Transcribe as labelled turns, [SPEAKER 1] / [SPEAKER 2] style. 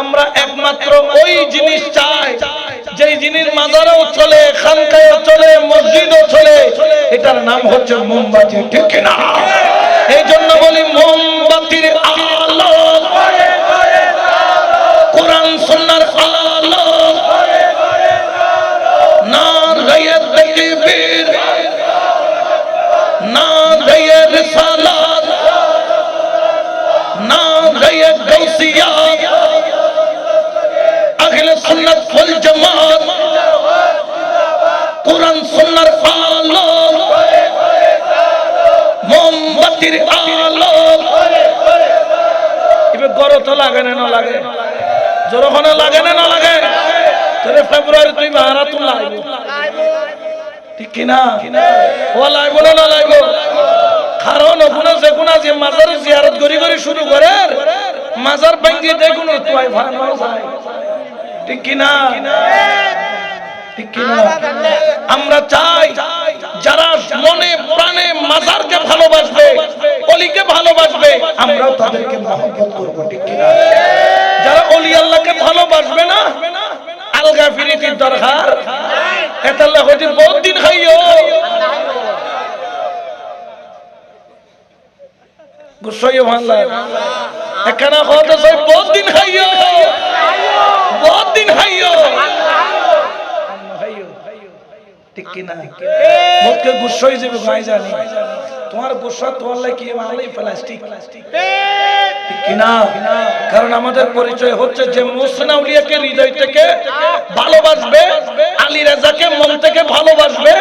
[SPEAKER 1] আমরা একমাত্র ওই জিনিস চাই যে জিনিস মাজারেও চলে, খানকায়ও চলে, মসজিদও চলে। এটার নাম হচ্ছে মোমবাতি, ঠিক কিনা? এই সুন্নাত ওয়াল জামাত। কোরআন সুন্নাহর আলো। মোমবাতির আলো। এবার গরম তো লাগে না লাগে। জোরখানে লাগে না লাগে। তোরে ফেব্রুয়ারি মাজার ভাঙ্গি দেখুন তুই ভাঙা যায়। আমরা চাই যারা মনে, প্রাণে মাজারকে ভালোবাসবে, অলিকে ভালোবাসবে আমরাও তাদেরকে মহব্বত করব, ঠিক কিনা? যারা অলি আল্লাহকে ভালোবাসবে না আলগা এখানে হতে বহুত দিন খাইও বহুত দিন খাইও ঠিক কিনা মুখকে গুসা হয়ে যাবে ভাই জানি। তোমার গুসা তোমার লাগে মালাই প্লাস্টিক। কিনা কারণ আমাদের পরিচয় হচ্ছে যে মুসনা উলিয়াকে হৃদয় থেকে ভালোবাসবে আলী রাজাকে মন থেকে ভালোবাসবে